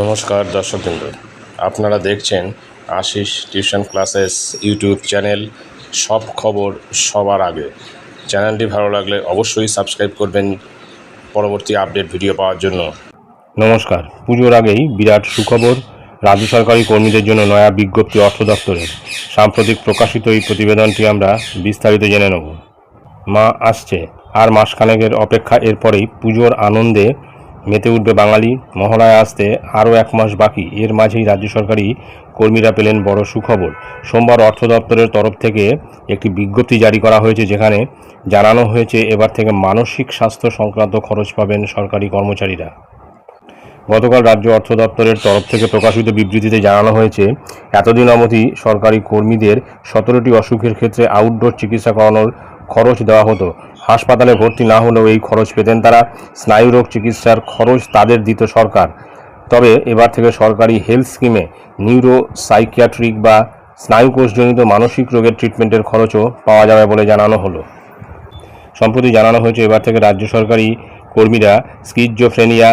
নমস্কার দর্শকবৃন্দ। আপনারা দেখছেন Ashis tuition classes YouTube channel. সব খবর সবার আগে। চ্যানেলটি ভালো লাগলে অবশ্যই সাবস্ক্রাইব করবেন পরবর্তী আপডেট ভিডিও পাওয়ার জন্য। নমস্কার। পুজোর আগেই বিরাট সুখবর। রাজ্য সরকারি কর্মীদের জন্য নয়া বিজ্ঞপ্তি অর্থ দপ্তরের। সাম্প্রতিক প্রকাশিত এই প্রতিবেদনটি আমরা বিস্তারিত জেনে নেব। মা আসছে। আর মাসখানেকের অপেক্ষা এরপরেই পুজোর আনন্দে মেতে উঠবে বাঙালি। মহড়ায় আসতে আরও এক মাস বাকি। এর মাঝেই রাজ্য সরকারি কর্মীরা পেলেন বড় সুখবর। সোমবার অর্থ দপ্তরের তরফ থেকে একটি বিজ্ঞপ্তি জারি করা হয়েছে, যেখানে জানানো হয়েছে এবার থেকে মানসিক স্বাস্থ্য সংক্রান্ত খরচ পাবেন সরকারি কর্মচারীরা। গতকাল রাজ্য অর্থ দপ্তরের তরফ থেকে প্রকাশিত বিবৃতিতে জানানো হয়েছে, এতদিন অবধি সরকারি কর্মীদের সতেরোটি অসুখের ক্ষেত্রে আউটডোর চিকিৎসা করানোর খরচ দেওয়া হতো। হাসপাতালে ভর্তি না হলেও এই খরচ পেতেন তারা। স্নায়ুরোগ চিকিৎসার খরচ তাদের দিত সরকার। তবে এবার থেকে সরকারি হেলথ স্কিমে নিউরো সাইকিয়াট্রিক বা স্নায়ুকোষজনিত মানসিক রোগের ট্রিটমেন্টের খরচও পাওয়া যাবে বলে জানানো হলো। সম্প্রতি জানানো হয়েছে, এবার থেকে রাজ্য সরকারি কর্মীরা স্কিজোফ্রেনিয়া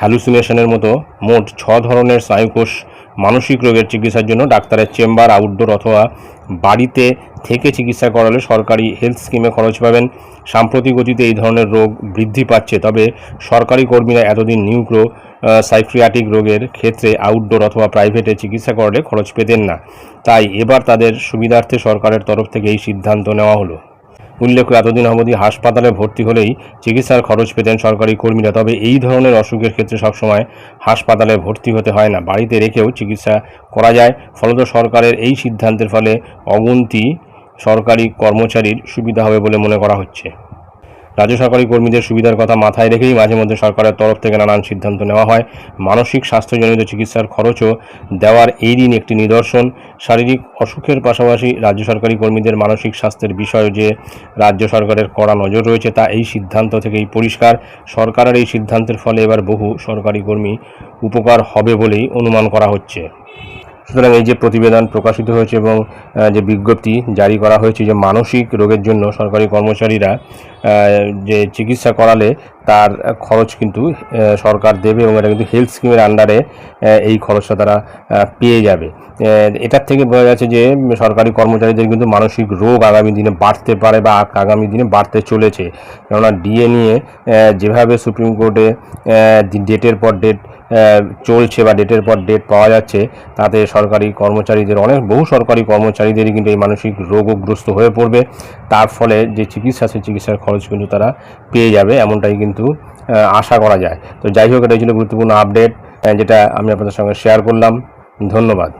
হ্যালুসিনেশনের মতো মোট ছ ধরনের স্নায়ুকোষ মানসিক রোগের চিকিৎসার জন্য ডাক্তারের চেম্বার, আউটডোর অথবা বাড়িতে থেকে চিকিৎসা করালে সরকারি হেলথ স্কিমে খরচ পাবেন। সাম্প্রতিক গতিতে এই ধরনের রোগ বৃদ্ধি পাচ্ছে, তবে সরকারি কর্মীরা এতদিন নিউক্রো সাইক্রিয়াটিক রোগের ক্ষেত্রে আউটডোর অথবা প্রাইভেটে চিকিৎসা করলে খরচ পেতেন না। তাই এবার তাদের সুবিধার্থে সরকারের তরফ থেকে এই সিদ্ধান্ত নেওয়া হলো। উল্লেখ্য, এতদিন অবধি হাসপাতালে ভর্তি হলেই চিকিৎসার খরচ পেতেন সরকারি কর্মীরা, তবে এই ধরনের অসুখের ক্ষেত্রে সবসময় হাসপাতালে ভর্তি হতে হয় না। বাড়িতে রেখেও চিকিৎসা করা যায়। ফলত সরকারের এই সিদ্ধান্তের ফলে অগুন্তি সরকারি কর্মচারীর সুবিধা হবে বলে মনে করা হচ্ছে। রাজ্য সরকারি কর্মীদের সুবিধার কথা মাথায় রেখেই মাঝে মধ্যে সরকারের তরফ থেকে নানান সিদ্ধান্ত নেওয়া হয়। মানসিক স্বাস্থ্যজনিত চিকিৎসার খরচও দেওয়ার এই দিন একটি নিদর্শন। শারীরিক অসুখের পাশাপাশি রাজ্য সরকারি কর্মীদের মানসিক স্বাস্থ্যের বিষয়ে যে রাজ্য সরকারের কড়া নজর রয়েছে, তা এই সিদ্ধান্ত থেকেই পরিষ্কার। সরকারের এই সিদ্ধান্তের ফলে এবার বহু সরকারি কর্মী উপকার হবে বলেই অনুমান করা হচ্ছে। সুতরাং এই যে প্রতিবেদন প্রকাশিত হয়েছে এবং যে বিজ্ঞপ্তি জারি করা হয়েছে যে মানসিক রোগের জন্য সরকারি কর্মচারীরা যে চিকিৎসা করালে তার খরচ কিন্তু সরকার দেবে এবং এটা কিন্তু হেলথ স্কিমের আন্ডারে এই খরচটা তারা পেয়ে যাবে। এটার থেকে বোঝা যাচ্ছে যে, সরকারি কর্মচারীদের কিন্তু মানসিক রোগ আগামী দিনে বাড়তে পারে বা আগামী দিনে বাড়তে চলেছে। কেননা ডিএ নিয়ে যেভাবে সুপ্রিম কোর্টে ডেটের পর ডেট চলছে বা ডেটের পর ডেট পাওয়া যাচ্ছে, তাতে সরকারি কর্মচারীদের অনেক, বহু সরকারি কর্মচারীদেরই কিন্তু এই মানসিক রোগগ্রস্ত হয়ে পড়বে। তার ফলে যে চিকিৎসা, সেই চিকিৎসার খরচ কিন্তু তারা পেয়ে যাবে, এমনটাই কিন্তু আহ, আশা করা যায়। তো যাই হোক এটা ছিল গুরুত্বপূর্ণ আপডেট যেটা আমি আপনাদের সঙ্গে শেয়ার করলাম। ধন্যবাদ।